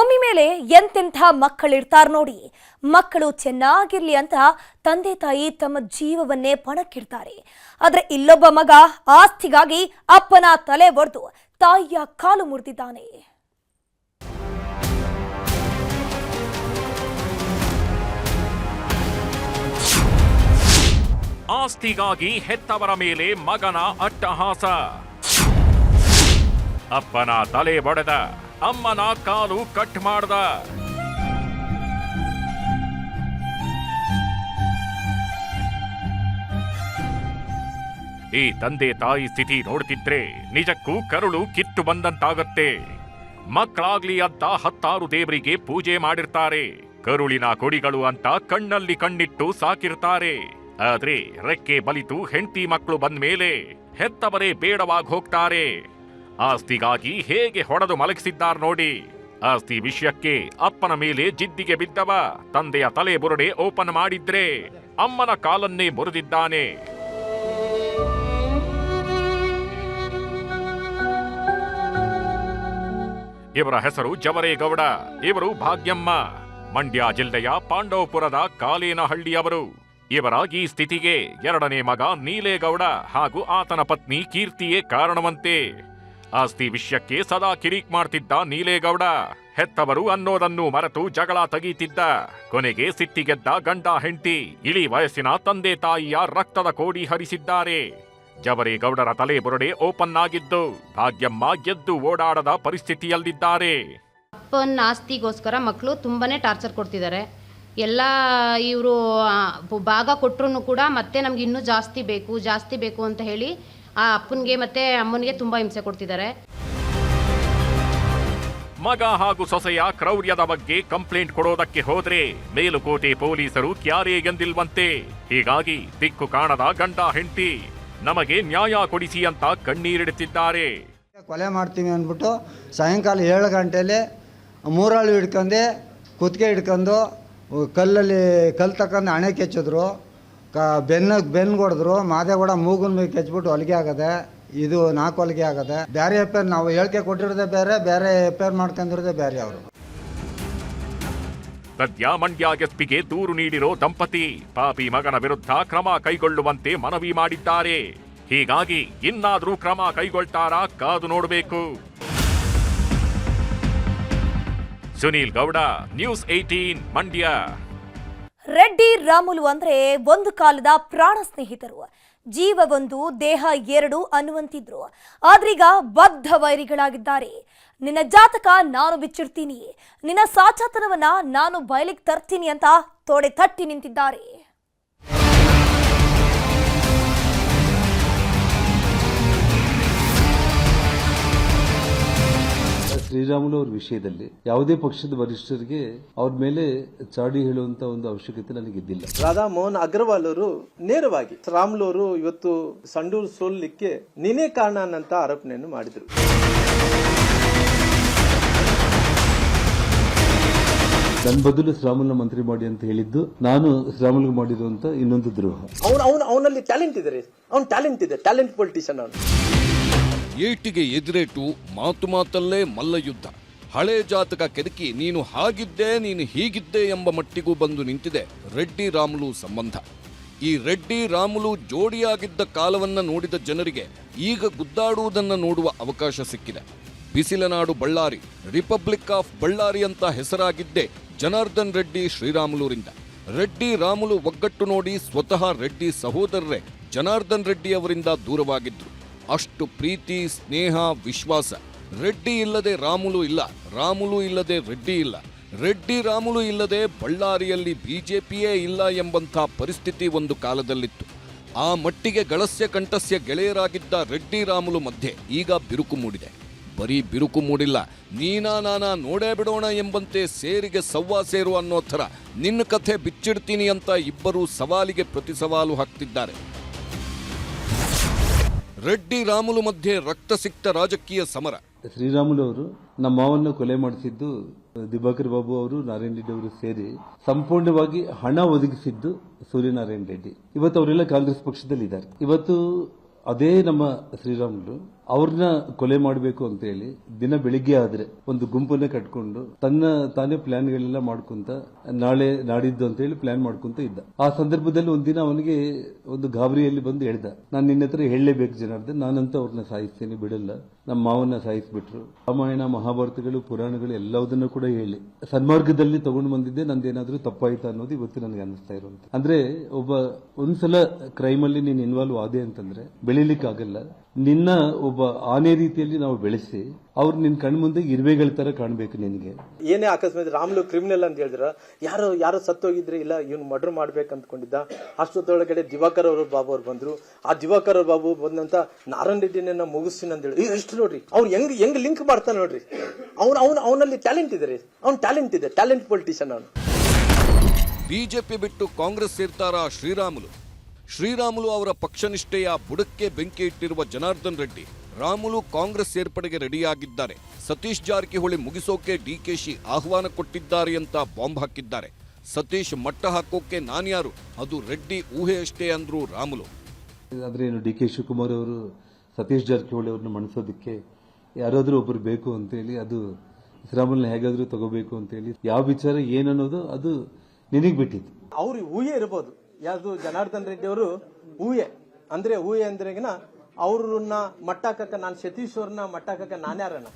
ಭೂಮಿ ಮೇಲೆ ಎಂತೆಂಥ ಮಕ್ಕಳಿರ್ತಾರ ನೋಡಿ. ಮಕ್ಕಳು ಚೆನ್ನಾಗಿರ್ಲಿ ಅಂತ ತಂದೆ ತಾಯಿ ತಮ್ಮ ಜೀವವನ್ನೇ ಪಣಕ್ಕಿಡ್ತಾರೆ. ಆದ್ರೆ ಇಲ್ಲೊಬ್ಬ ಮಗ ಆಸ್ತಿಗಾಗಿ ಅಪ್ಪನ ತಲೆ ಒಡೆದು ತಾಯಿಯ ಕಾಲು ಮುರಿದಿದ್ದಾನೆ. ಆಸ್ತಿಗಾಗಿ ಹೆತ್ತವರ ಮೇಲೆ ಮಗನ ಅಟ್ಟಹಾಸ. ಅಪ್ಪನ ತಲೆ ಬಡೆದ ಅಮ್ಮನ ಕಾಲು ಕಟ್ ಮಾಡ್ದ. ಈ ತಂದೆ ತಾಯಿ ಸ್ಥಿತಿ ನೋಡ್ತಿದ್ರೆ ನಿಜಕ್ಕೂ ಕರುಳು ಕಿತ್ತು ಬಂದಂತಾಗತ್ತೆ. ಮಕ್ಕಳಾಗ್ಲಿ ಅಂತ ಹತ್ತಾರು ದೇವರಿಗೆ ಪೂಜೆ ಮಾಡಿರ್ತಾರೆ. ಕರುಳಿನ ಕೊಡಿಗಳು ಅಂತ ಕಣ್ಣಲ್ಲಿ ಕಣ್ಣಿಟ್ಟು ಸಾಕಿರ್ತಾರೆ. ಆದ್ರೆ ರೆಕ್ಕೆ ಬಲಿತು ಹೆಂಡತಿ ಮಕ್ಕಳು ಬಂದ್ಮೇಲೆ ಹೆತ್ತವರೇ ಬೇಡವಾಗಿ ಹೋಗ್ತಾರೆ. ಆಸ್ತಿಗಾಗಿ ಹೇಗೆ ಹೊಡೆದು ಮಲಗಿಸಿದ್ದಾರ್ ನೋಡಿ. ಆಸ್ತಿ ವಿಷಯಕ್ಕೆ ಅಪ್ಪನ ಮೇಲೆ ಜಿದ್ದಿಗೆ ಬಿದ್ದವ, ತಂದೆಯ ತಲೆ ಬುರುಡೆ ಓಪನ್ ಮಾಡಿದ್ರೆ ಅಮ್ಮನ ಕಾಲನ್ನೇ ಮುರಿದಿದ್ದಾನೆ. ಇವರ ಹೆಸರು ಜವರೇಗೌಡ, ಇವರು ಭಾಗ್ಯಮ್ಮ. ಮಂಡ್ಯ ಜಿಲ್ಲೆಯ ಪಾಂಡವಪುರದ ಕಾಲೇನಹಳ್ಳಿಯವರು. ಇವರ ಈ ಸ್ಥಿತಿಗೆ ಎರಡನೇ ಮಗ ನೀಲೇಗೌಡ ಹಾಗೂ ಆತನ ಪತ್ನಿ ಕೀರ್ತಿಯೇ ಕಾರಣವಂತೆ. ಆಸ್ತಿ ವಿಷಯಕ್ಕೆ ಸದಾ ಕಿರಿಕ್ ಮಾಡ್ತಿದ್ದ ನೀಲೇಗೌಡ. ಹೆತ್ತವರು ಅನ್ನೋದನ್ನು ಮರೆತು ಜಗಳ ತೆಗೀತಿದ್ದ. ಕೊನೆಗೆ ಸಿಟ್ಟಿಗೆದ್ದ ಗಂಡ ಹೆಂಡತಿ, ಇಳಿ ವಯಸ್ಸಿನ ತಂದೆ ತಾಯಿಯ ರಕ್ತದ ಕೋಡಿ ಹರಿಸಿದ್ದಾರೆ. ಜವರೇಗೌಡರ ತಲೆ ಬುರುಡೆ ಓಪನ್ ಆಗಿದ್ದು, ಭಾಗ್ಯಮ್ಮ ಗೆದ್ದು ಓಡಾಡದ ಪರಿಸ್ಥಿತಿಯಲ್ಲಿದ್ದಾರೆ. ಅಪ್ಪನ ಆಸ್ತಿಗೋಸ್ಕರ ಮಕ್ಕಳು ತುಂಬಾನೇ ಟಾರ್ಚರ್ ಕೊಡ್ತಿದ್ದಾರೆ. ಎಲ್ಲ ಇವರು ಭಾಗ ಕೊಟ್ಟರು ಕೂಡ ಮತ್ತೆ ನಮ್ಗೆ ಇನ್ನೂ ಜಾಸ್ತಿ ಬೇಕು ಜಾಸ್ತಿ ಬೇಕು ಅಂತ ಹೇಳಿ ಆ ಅಪ್ಪನಿಗೆ ಮತ್ತೆ ಅಮ್ಮನಿಗೆ ತುಂಬ ಹಿಂಸೆ ಕೊಡ್ತಿದ್ದಾರೆ. ಮಗ ಹಾಗೂ ಸೊಸೆಯ ಕ್ರೌರ್ಯದ ಬಗ್ಗೆ ಕಂಪ್ಲೇಂಟ್ ಕೊಡೋದಕ್ಕೆ ಹೋದ್ರೆ ಮೇಲುಕೋಟೆ ಪೊಲೀಸರು ಕ್ಯಾರೇ ಎಂದಿಲ್ವಂತೆ. ಹೀಗಾಗಿ ದಿಕ್ಕು ಕಾಣದ ಗಂಡ ಹೆಂಡತಿ ನಮಗೆ ನ್ಯಾಯ ಕೊಡಿಸಿ ಅಂತ ಕಣ್ಣೀರಿಡುತ್ತಿದ್ದಾರೆ ಕೊಲೆ ಮಾಡ್ತೀನಿ ಅಂದ್ಬಿಟ್ಟು ಸಾಯಂಕಾಲ ಏಳು ಗಂಟೆಲಿ ಮೂರಾಳು ಹಿಡ್ಕೊಂಡು ಕುತ್ತಿಗೆ ಹಿಡ್ಕೊಂಡು ಕಲ್ಲಲ್ಲಿ ಕಲ್ಲು ತಕ್ಕಂಡು ಹಣೆ ಕೆಚ್ಚಿದ್ರು. ಕ ಬೆನ್ನ ಬೆನ್ನು ಹೊಡೆದ್ರು ಮಾದೇಗೌಡ ಮೂಗನ್ ಮೇಲೆ ಕೆಚ್ಬಿಟ್ಟು ಹೊಲಿಗೆ ಆಗದೆ, ಇದು ನಾಲ್ಕು ಹೊಲಿಗೆ ಆಗದೆ. ಬೇರೆ ಎಫ್ ನಾವು ಹೇಳಿಕೆ ಕೊಟ್ಟಿರೋದೇ ಬೇರೆ ಬೇರೆ ಐ ಮಾಡ್ಕೊಂಡಿರೋದೇ ಬೇರೆ ಅವರು. ಸದ್ಯ ಮಂಡ್ಯ ಎಸ್ಪಿಗೆ ದೂರು ನೀಡಿರೋ ದಂಪತಿ, ಪಾಪಿ ಮಗನ ವಿರುದ್ಧ ಕ್ರಮ ಕೈಗೊಳ್ಳುವಂತೆ ಮನವಿ ಮಾಡಿದ್ದಾರೆ. ಹೀಗಾಗಿ ಇನ್ನಾದರೂ ಕ್ರಮ ಕೈಗೊಳ್ತಾರಾ ಕಾದು ನೋಡಬೇಕು. Sunil Gowda, news eighteen Mandya. Reddy Ramulu ಅಂದ್ರೆ ಒಂದು ಕಾಲದ ಪ್ರಾಣ ಸ್ನೇಹಿತರು. ಜೀವ ಒಂದು, ದೇಹ ಎರಡು ಅನ್ನುವಂತಿದ್ರು. ಆದ್ರೀಗ ಬದ್ಧ ವೈರಿಗಳಾಗಿದ್ದಾರೆ. ನಿನ್ನ ಜಾತಕ ನಾನು ಬಿಚ್ಚಿರ್ತೀನಿ ನಿನ್ನ ಸಾಚಾತನವನ್ನ ನಾನು ಬಯಲಿಗೆ ತರ್ತೀನಿ ಅಂತ ತೋಡೆ ತಟ್ಟಿ ನಿಂತಿದ್ದಾರೆ. ಶ್ರೀರಾಮುಲು ಅವರ ವಿಷಯದಲ್ಲಿ ಯಾವುದೇ ಪಕ್ಷದ ವರಿಷ್ಠರಿಗೆ ಅವ್ರ ಮೇಲೆ ಚಾಡಿ ಹೇಳುವಂತ ಒಂದು ಅವಶ್ಯಕತೆ ನನಗಿದ್ದಿಲ್ಲ. ರಾಧಾ ಮೋಹನ್ ಅಗ್ರವಾಲ್ ಅವರು ನೇರವಾಗಿ ರಾಮ್ಲು ಅವರು ಇವತ್ತು ಸಂಡೂರು ಸೋಲಿಕ್ಕೆ ನೀನೇ ಕಾರಣ ಅನ್ನಂತ ಆರೋಪಣೆಯನ್ನು ಮಾಡಿದರು. ನನ್ನ ಬದಲು ಶ್ರಾಮುಲ್ನ ಮಂತ್ರಿ ಮಾಡಿ ಅಂತ ಹೇಳಿದ್ದು ನಾನು ಶ್ರಾಮುಲ್ಗೆ ಮಾಡಿರುವಂತ ಇನ್ನೊಂದು ದ್ರೋಹ. ಅವನು ಅವನು ಅವನಲ್ಲಿ ಟ್ಯಾಲೆಂಟ್ ಇದೆ ಅವ್ನು ಟ್ಯಾಲೆಂಟ್ ಇದೆ. ಟ್ಯಾಲೆಂಟ್ ಪೊಲಿಟಿಷಿಯನ್ ಅವನು. ಏಟಿಗೆ ಎದುರೇಟು ಮಾತು ಮಾತಲ್ಲೇ ಮಲ್ಲಯುದ್ಧ. ಹಳೆ ಜಾತಕ ಕೆದಕಿ ನೀನು ಹಾಗಿದ್ದೆ, ನೀನು ಹೀಗಿದ್ದೆ ಎಂಬ ಮಟ್ಟಿಗೂ ಬಂದು ನಿಂತಿದೆ ರೆಡ್ಡಿ ರಾಮುಲು ಸಂಬಂಧ. ಈ ರೆಡ್ಡಿ ರಾಮುಲು ಜೋಡಿಯಾಗಿದ್ದ ಕಾಲವನ್ನ ನೋಡಿದ ಜನರಿಗೆ ಈಗ ಗುದ್ದಾಡುವುದನ್ನು ನೋಡುವ ಅವಕಾಶ ಸಿಕ್ಕಿದೆ. ಬಿಸಿಲನಾಡು ಬಳ್ಳಾರಿ, ರಿಪಬ್ಲಿಕ್ ಆಫ್ ಬಳ್ಳಾರಿ ಅಂತ ಹೆಸರಾಗಿದ್ದೇ ಜನಾರ್ದನ್ ರೆಡ್ಡಿ ಶ್ರೀರಾಮುಲೂರಿಂದ. ರೆಡ್ಡಿ ರಾಮುಲು ಒಗ್ಗಟ್ಟು ನೋಡಿ ಸ್ವತಃ ರೆಡ್ಡಿ ಸಹೋದರರೇ ಜನಾರ್ದನ್ ರೆಡ್ಡಿ ಅವರಿಂದ ದೂರವಾಗಿದ್ರು. ಅಷ್ಟು ಪ್ರೀತಿ, ಸ್ನೇಹ, ವಿಶ್ವಾಸ. ರೆಡ್ಡಿ ಇಲ್ಲದೆ ರಾಮುಲು ಇಲ್ಲ. ರಾಮುಲು ಇಲ್ಲದೆ ರೆಡ್ಡಿ ಇಲ್ಲ. ರೆಡ್ಡಿ ರಾಮುಲು ಇಲ್ಲದೆ ಬಳ್ಳಾರಿಯಲ್ಲಿ ಬಿಜೆಪಿಯೇ ಇಲ್ಲ ಎಂಬಂಥ ಪರಿಸ್ಥಿತಿ ಒಂದು ಕಾಲದಲ್ಲಿತ್ತು. ಆ ಮಟ್ಟಿಗೆ ಗಳಸ್ಯ ಕಂಠಸ್ಯ ಗೆಳೆಯರಾಗಿದ್ದ ರೆಡ್ಡಿ ರಾಮುಲು ಮಧ್ಯೆ ಈಗ ಬಿರುಕು ಮೂಡಿದೆ. ಬರೀ ಬಿರುಕು ಮೂಡಿಲ್ಲ. ನೀನಾ ನಾನಾ ನೋಡೇ ಬಿಡೋಣ ಎಂಬಂತೆ ಸೇರಿಗೆ ಸವ್ವಾ ಸೇರು ಅನ್ನೋ ಥರ ನಿನ್ನ ಕಥೆ ಬಿಚ್ಚಿಡ್ತೀನಿ ಅಂತ ಇಬ್ಬರು ಸವಾಲಿಗೆ ಪ್ರತಿ ಸವಾಲು ಹಾಕ್ತಿದ್ದಾರೆ. ರೆಡ್ಡಿ ರಾಮುಲು ಮಧ್ಯೆ ರಕ್ತಸಿಕ್ತ ರಾಜಕೀಯ ಸಮರ. ಶ್ರೀರಾಮುಲು ಅವರು ನಮ್ಮ ಮಾವನ್ನು ಕೊಲೆ ಮಾಡಿಸಿದ್ದು ದಿವಾಕರ್ ಬಾಬು ಅವರು, ನಾರಾಯಣ ರೆಡ್ಡಿ ಅವರು ಸೇರಿ ಸಂಪೂರ್ಣವಾಗಿ ಹಣ ಒದಗಿಸಿದ್ದು ಸೂರ್ಯನಾರಾಯಣ ರೆಡ್ಡಿ. ಇವತ್ತು ಅವರೆಲ್ಲ ಕಾಂಗ್ರೆಸ್ ಪಕ್ಷದಲ್ಲಿ ಇದ್ದಾರೆ ಇವತ್ತು ಅದೇ ನಮ್ಮ ಶ್ರೀರಾಮುಲು. ಅವ್ರನ್ನ ಕೊಲೆ ಮಾಡಬೇಕು ಅಂತ ಹೇಳಿ ದಿನ ಬೆಳಿಗ್ಗೆ ಆದ್ರೆ ಒಂದು ಗುಂಪನ್ನ ಕಟ್ಕೊಂಡು ತನ್ನ ತಾನೇ ಪ್ಲಾನ್ಗಳೆಲ್ಲ ಮಾಡ್ಕೊಂತ ನಾಳೆ ನಾಡಿದ್ದು ಅಂತ ಹೇಳಿ ಪ್ಲಾನ್ ಮಾಡ್ಕೊಂತ ಇದ್ದ. ಆ ಸಂದರ್ಭದಲ್ಲಿ ಒಂದಿನ ಅವನಿಗೆ ಒಂದು ಗಾಬರಿಯಲ್ಲಿ ಬಂದು ಹೇಳ್ದ. ನಾನು ನಿನ್ನ ಹತ್ರ ಹೇಳಲೇಬೇಕು ಜನಾರ್ದನ್, ನಾನಂತೂ ಅವ್ರನ್ನ ಸಾಯಿಸ್ತೀನಿ, ಬಿಡಲ್ಲ. ನಮ್ಮ ಮಾವನ್ನ ಸಾಯಿಸ್ಬಿಟ್ರು. ರಾಮಾಯಣ, ಮಹಾಭಾರತಗಳು, ಪುರಾಣಗಳು ಎಲ್ಲದನ್ನು ಕೂಡ ಹೇಳಿ. ಸನ್ಮಾರ್ಗದಲ್ಲಿ ತಗೊಂಡು ಬಂದಿದ್ದೆ, ನಂದೇನಾದ್ರೂ ತಪ್ಪಾಯ್ತಾ ಅನ್ನೋದು ಇವತ್ತು ನನಗೆ ಅನಿಸ್ತಾ ಇರುವಂತ ಅಂದ್ರೆ ಒಬ್ಬ ಒಂದ್ಸಲ ಕ್ರೈಮ್ ಅಲ್ಲಿ ನೀನು ಇನ್ವಾಲ್ವ್ ಆದೆ ಅಂತಂದ್ರೆ ಬೆಳಿಲಿಕ್ಕಾಗಲ್ಲ. ನಿನ್ನ ಒಬ್ಬ ಆನೆ ರೀತಿಯಲ್ಲಿ ನಾವು ಬೆಳೆಸಿ ಅವ್ರು ನಿನ್ ಕಣ್ಮುಂದೆ ಇರುವೆಗಳ ತರ ಕಾಣಬೇಕು ನಿನಗೆ. ಏನೇ ಅಕಸ್ಮಾತ್ ರಾಮ್ಲು ಕ್ರಿಮಿನಲ್ ಅಂತ ಹೇಳಿದ್ರ ಯಾರು ಯಾರು ಸತ್ತೋಗಿದ್ರೆ ಇಲ್ಲ ಇವ್ನು ಮರ್ಡರ್ ಮಾಡ್ಬೇಕು ಅಂದ್ಕೊಂಡಿದ್ದ ಅಷ್ಟೊತ್ತೊಳಗಡೆ ದಿವಾಕರ್ ಅವರು ಬಾಬು ಅವ್ರು ಬಂದ್ರು. ಆ ದಿವಾಕರ್ ಅವ್ರ ಬಾಬು ಬಂದಂತ ನಾರಾಯಣ ರೆಡ್ಡಿನ ಮುಗಿಸ್ತೀನಿ ಅಂತ ಹೇಳಿ ಎಷ್ಟು ನೋಡ್ರಿ ಅವ್ರು ಹೆಂಗ್ ಹೆಂಗ್ ಲಿಂಕ್ ಮಾಡ್ತಾನೆ ನೋಡ್ರಿ. ಅವ್ನು ಅವ್ನು ಅವನಲ್ಲಿ ಟ್ಯಾಲೆಂಟ್ ಇದೆ ರೀ. ಅವ್ನು ಟ್ಯಾಲೆಂಟ್ ಇದೆ ಟ್ಯಾಲೆಂಟ್ ಪೊಲಿಟಿಷಿಯನ್ ಅವನು. ಬಿಜೆಪಿ ಬಿಟ್ಟು ಕಾಂಗ್ರೆಸ್ ಸೇರ್ತಾರ ಶ್ರೀರಾಮುಲು? ಶ್ರೀರಾಮುಲು ಅವರ ಪಕ್ಷನಿಷ್ಠೆಯ ಬುಡಕ್ಕೆ ಬೆಂಕಿ ಇಟ್ಟಿರುವ ಜನಾರ್ದನ್ ರೆಡ್ಡಿ ರಾಮುಲು ಕಾಂಗ್ರೆಸ್ ಸೇರ್ಪಡೆಗೆ ರೆಡಿಯಾಗಿದ್ದಾರೆ. ಸತೀಶ್ ಜಾರಕಿಹೊಳಿ ಮುಗಿಸೋಕೆ ಡಿಕೆಶಿ ಆಹ್ವಾನ ಕೊಟ್ಟಿದ್ದಾರೆ ಅಂತ ಬಾಂಬ್ ಹಾಕಿದ್ದಾರೆ. ಸತೀಶ್ ಮಟ್ಟ ಹಾಕೋಕೆ ನಾನ್ಯಾರು? ಅದು ರೆಡ್ಡಿ ಊಹೆಯಷ್ಟೇ ಅಂದ್ರು ರಾಮುಲು. ಆದ್ರೆ ಏನು ಡಿ ಕೆ ಶಿವಕುಮಾರ್ ಅವರು ಸತೀಶ್ ಜಾರಕಿಹೊಳಿ ಅವ್ರನ್ನ ಮಣಿಸೋದಕ್ಕೆ ಯಾರಾದರೂ ಒಬ್ಬರು ಬೇಕು ಅಂತ ಹೇಳಿ ಅದು ಶ್ರೀರಾಮುಲ್ನ ಹೇಗಾದರೂ ತಗೋಬೇಕು ಅಂತ ಹೇಳಿ ಯಾವ ವಿಚಾರ ಏನನ್ನೋದು ಅದು ನಿನಗೆ ಬಿಟ್ಟಿತ್ತು. ಅವ್ರಿಗೆ ಊಹೆ ಇರ್ಬೋದು. ಯಾವುದು ಜನಾರ್ದನ್ ರೆಡ್ಡಿ ಅವರು ಊಹೆ ಅಂದ್ರೆ ಊಹೆ ಅಂದ್ರೆಗಿನ ಅವ್ರನ್ನ ಮಟ್ಟಾಕಕ್ಕ ನಾನು ಸತೀಶ್ವರನ್ನ ಮಟ್ಟಾಕಕ್ಕ ನಾನ್ಯಾರನ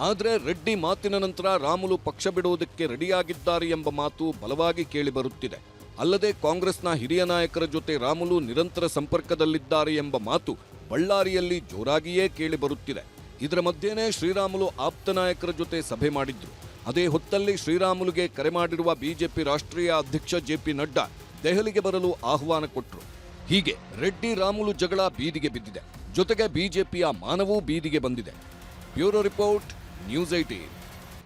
ಆದ್ರೆ ರೆಡ್ಡಿ ಮಾತಿನ ನಂತರ ರಾಮುಲು ಪಕ್ಷ ಬಿಡುವುದಕ್ಕೆ ರೆಡಿಯಾಗಿದ್ದಾರೆ ಎಂಬ ಮಾತು ಬಲವಾಗಿ ಕೇಳಿಬರುತ್ತಿದೆ ಅಲ್ಲದೆ ಕಾಂಗ್ರೆಸ್ನ ಹಿರಿಯ ನಾಯಕರ ಜೊತೆ ರಾಮುಲು ನಿರಂತರ ಸಂಪರ್ಕದಲ್ಲಿದ್ದಾರೆ ಎಂಬ ಮಾತು ಬಳ್ಳಾರಿಯಲ್ಲಿ ಜೋರಾಗಿಯೇ ಕೇಳಿಬರುತ್ತಿದೆ ಇದರ ಮಧ್ಯೆನೇ ಶ್ರೀರಾಮುಲು ಆಪ್ತ ನಾಯಕರ ಜೊತೆ ಸಭೆ ಮಾಡಿದ್ರು. ಅದೇ ಹೊತ್ತಲ್ಲಿ ಶ್ರೀರಾಮುಲುಗೆ ಕರೆ ಮಾಡಿರುವ ಬಿಜೆಪಿ ರಾಷ್ಟ್ರೀಯ ಅಧ್ಯಕ್ಷ ಜೆಪಿ ನಡ್ಡಾ ದೆಹಲಿಗೆ ಬರಲು ಆಹ್ವಾನ ಕೊಟ್ಟರು ಹೀಗೆ ರೆಡ್ಡಿ ರಾಮುಲು ಜಗಳ ಬೀದಿಗೆ ಬಿದ್ದಿದೆ. ಜೊತೆಗೆ ಬಿಜೆಪಿಯ ಮಾನವೂ ಬೀದಿಗೆ ಬಂದಿದೆ. Bureau report, news eighteen